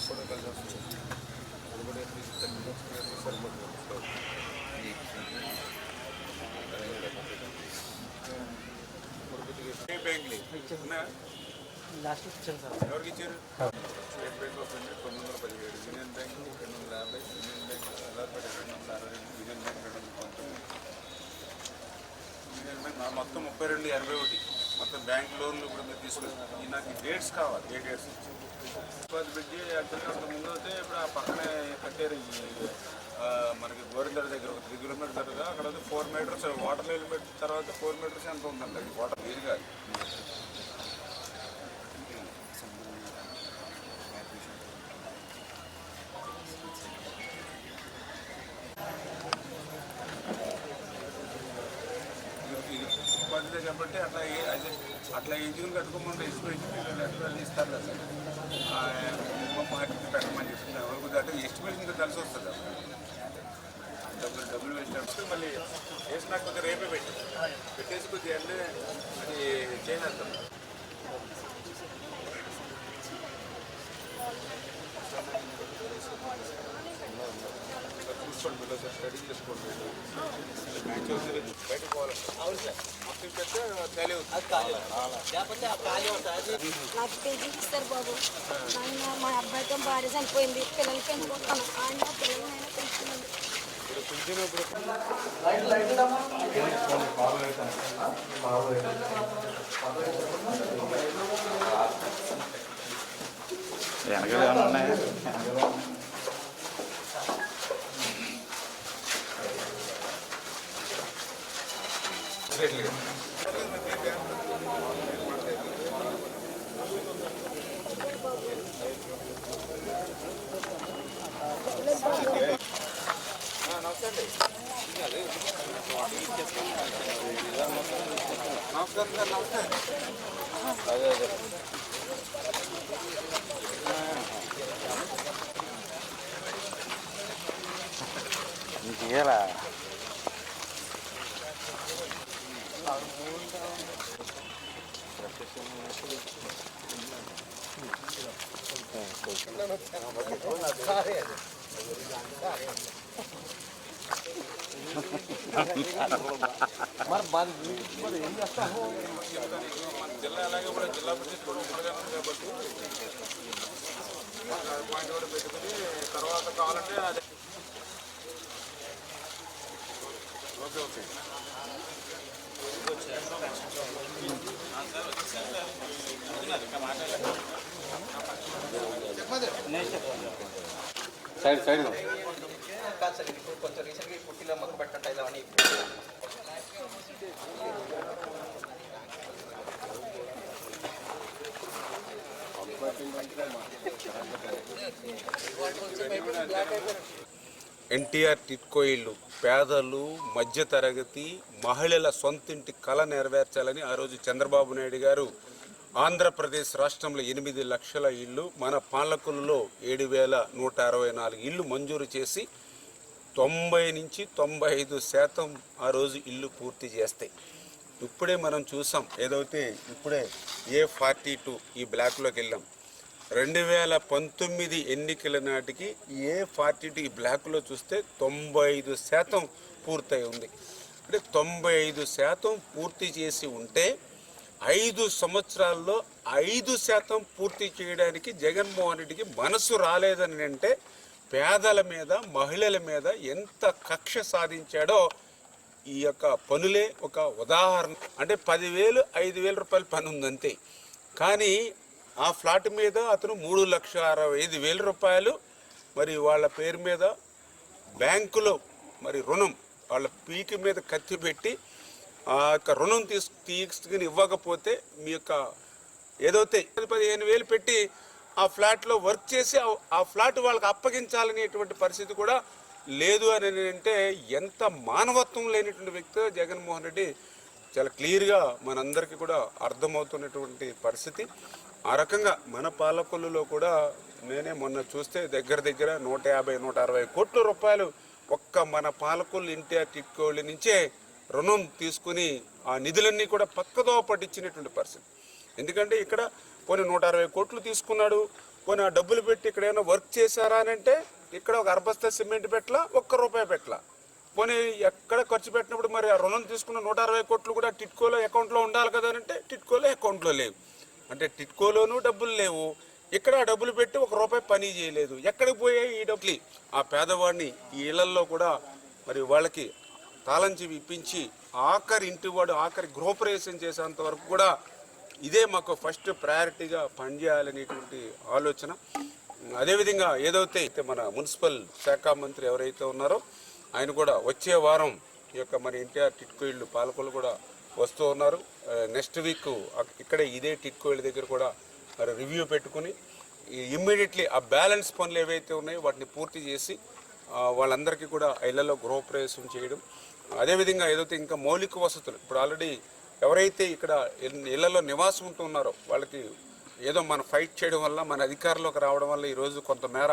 కూడా కలిసి వస్తుంది అది కూడా ఎట్లీస్ట్ లాస్ట్ ఇచ్చాను సార్ ఎవరికి ఇచ్చారు స్టేట్ బ్యాంక్ ఆఫ్ ఇండియా తొమ్మిది వందల పదిహేడు యూనియన్ బ్యాంక్ రెండు వందల యాభై యూనియన్ బ్యాంక్ అల్లాపేట రెండు వందల అరవై రెండు యూనియన్ బ్యాంక్ రెండు వందల పంతొమ్మిది యూనియన్ బ్యాంక్ నా మొత్తం ముప్పై రెండు ఎనభై ఒకటి మొత్తం బ్యాంక్ లోన్లు ఇప్పుడు మీరు తీసుకొచ్చి నాకు డేట్స్ కావాలి ఏ డేట్స్ ఉపాధి పెట్టి యాక్చువల్గా అంత ముందు అయితే ఇప్పుడు ఆ పక్కనే కట్టారు మనకి గోరిందర దగ్గర ఒక త్రీ కిలోమీటర్ దగ్గర అక్కడ అయితే ఫోర్ మీటర్స్ వాటర్ లెవెల్ పెట్టిన తర్వాత ఫోర్ మీటర్స్ ఎంత ఉందండి వాటర్ నీరు కాదు. కాబట్టి అట్లా అదే అట్లా ఇంజిన్ కట్టుకోకుండా ఇసుకు ఎస్టిమేషన్ ఇస్తారు కదా మినిమం మార్కెట్ పెట్టమని చెప్తున్నారు ఎవరికి అంటే ఎస్టిమేషన్ ఇంకా కలిసి వస్తుంది డబ్బులు డబ్బులు వేసినప్పుడు మళ్ళీ వేసినాక కొద్దిగా రేపే పెట్టి పెట్టేసి కొద్దిగా అంటే అది చేసేస్తాం స్టడీ చేసుకోండి బయటకు అవును సార్ మొత్తం పెద్ద ఖాళీ అవుతుంది నాకు బాబు మా అబ్బాయితో భార్య చనిపోయింది పిల్లలు పెంచుకుంటాను ఆయన పెంచుకున్నాను వెనకాల ఏమన్నా ఉన్నాయా? నమస్కారం సార్ నమస్తే అదే అదే నీకు ఇయ్యాలా మరి మరి మరి ఏం చేస్తాము మన జిల్లా అలాగే కూడా జిల్లా పరిషత్ కూడా ఉండగా ఉంది కాబట్టి పాయింట్ కూడా పెట్టుకుని తర్వాత కావాలంటే అదే ఓకే ఓకే. సైడ్ సైడ్ కాదు సార్ ఇప్పుడు కొంచెం రీసెంట్గా ఈ పుట్టిలో మొక్క పెట్టండి ఇలా అని ఎన్టీఆర్ టిట్కో ఇల్లు పేదలు మధ్యతరగతి మహిళల సొంతింటి కళ నెరవేర్చాలని ఆ రోజు చంద్రబాబు నాయుడు గారు ఆంధ్రప్రదేశ్ రాష్ట్రంలో ఎనిమిది లక్షల ఇల్లు మన పాలకులలో ఏడు వేల నూట అరవై నాలుగు ఇల్లు మంజూరు చేసి తొంభై నుంచి తొంభై ఐదు శాతం ఆ రోజు ఇల్లు పూర్తి చేస్తాయి ఇప్పుడే మనం చూసాం ఏదైతే ఇప్పుడే ఏ ఫార్టీ టూ ఈ బ్లాక్లోకి వెళ్ళాం రెండు వేల పంతొమ్మిది ఎన్నికల నాటికి ఏ ఫార్టీ బ్లాక్లో చూస్తే తొంభై ఐదు శాతం పూర్తయి ఉంది. అంటే తొంభై ఐదు శాతం పూర్తి చేసి ఉంటే ఐదు సంవత్సరాల్లో ఐదు శాతం పూర్తి చేయడానికి జగన్మోహన్ రెడ్డికి మనసు రాలేదని అంటే పేదల మీద మహిళల మీద ఎంత కక్ష సాధించాడో ఈ యొక్క పనులే ఒక ఉదాహరణ. అంటే పదివేలు ఐదు వేల రూపాయల పని ఉందంతే. కానీ ఆ ఫ్లాట్ మీద అతను మూడు లక్ష అరవై ఐదు వేల రూపాయలు మరి వాళ్ళ పేరు మీద బ్యాంకులో మరి రుణం వాళ్ళ పీకి మీద కత్తి పెట్టి ఆ యొక్క రుణం తీసు తీసుకుని ఇవ్వకపోతే మీ యొక్క ఏదైతే పదిహేను వేలు పెట్టి ఆ ఫ్లాట్లో వర్క్ చేసి ఆ- ఆ ఫ్లాట్ వాళ్ళకి అప్పగించాలనేటువంటి పరిస్థితి కూడా లేదు అని అంటే ఎంత మానవత్వం లేనటువంటి వ్యక్తి జగన్మోహన్ రెడ్డి చాలా క్లియర్గా మనందరికీ కూడా అర్థమవుతున్నటువంటి పరిస్థితి. ఆ రకంగా మన పాలకొల్లులో కూడా నేనే మొన్న చూస్తే దగ్గర దగ్గర నూట యాభై నూట అరవై కోట్ల రూపాయలు ఒక్క మన పాలకొల్లు ఎన్టీఆర్ టిక్కోళ్ళ నుంచే రుణం తీసుకుని ఆ నిధులన్నీ కూడా పక్కదో పట్టించినటువంటి పరిస్థితి. ఎందుకంటే ఇక్కడ కొన్ని నూట అరవై కోట్లు తీసుకున్నాడు కొన్ని ఆ డబ్బులు పెట్టి ఇక్కడ ఏమైనా వర్క్ చేశారా అని అంటే ఇక్కడ ఒక అర్బస్తా సిమెంట్ పెట్టలా ఒక్క రూపాయి పెట్టలా. పోనీ ఎక్కడ ఖర్చు పెట్టినప్పుడు మరి ఆ రుణం తీసుకున్న నూట అరవై కోట్లు కూడా టిట్కోలో అకౌంట్లో ఉండాలి కదా అంటే టిట్కోలో అకౌంట్లో లేవు. అంటే టిట్కోలోనూ డబ్బులు లేవు. ఇక్కడ డబ్బులు పెట్టి ఒక రూపాయి పని చేయలేదు. ఎక్కడికి పోయాయి ఈ డబ్బులు? ఆ పేదవాడిని ఈ ఇళ్ళల్లో కూడా మరి వాళ్ళకి తాళం చెవి ఇప్పించి ఆఖరి ఇంటి వాడు ఆఖరి గృహప్రవేశం చేసేంత వరకు కూడా ఇదే మాకు ఫస్ట్ ప్రయారిటీగా పనిచేయాలనేటువంటి ఆలోచన. అదేవిధంగా ఏదైతే అయితే మన మున్సిపల్ శాఖ మంత్రి ఎవరైతే ఉన్నారో ఆయన కూడా వచ్చే వారం ఈ యొక్క మన ఎన్టీఆర్ టిట్కో ఇళ్ళు పాలకులు కూడా వస్తూ ఉన్నారు. నెక్స్ట్ వీక్ ఇక్కడే ఇదే టిక్కోళ్ళ దగ్గర కూడా మరి రివ్యూ పెట్టుకుని ఇమ్మీడియట్లీ ఆ బ్యాలెన్స్ పనులు ఏవైతే ఉన్నాయో వాటిని పూర్తి చేసి వాళ్ళందరికీ కూడా ఇళ్ళలో గృహప్రవేశం చేయడం. అదేవిధంగా ఏదైతే ఇంకా మౌలిక వసతులు ఇప్పుడు ఆల్రెడీ ఎవరైతే ఇక్కడ ఇళ్ళలో నివాసం ఉంటున్నారో వాళ్ళకి ఏదో మనం ఫైట్ చేయడం వల్ల మన అధికారంలోకి రావడం వల్ల ఈరోజు కొంతమేర